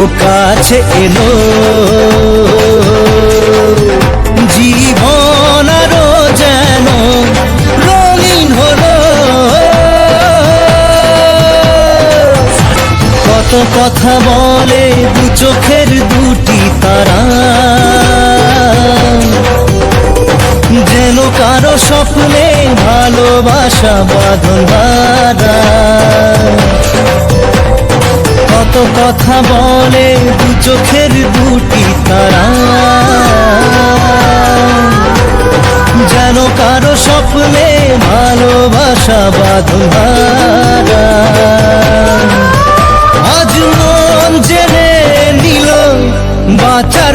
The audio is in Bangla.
ও কাছে এলো। জীবন আরও যেন রঙিন হলো। কত কথা বলে দু চোখের দুটি তারা। যেন কারও স্বপ্নে ভালোবাসা বাঁধন হারা। কত কথা বলে দু চোখের দুটি তারা। যেন কারও স্বপ্নে ভালোবাসা বাঁধন আজ মন জেনে নিল বাঁচার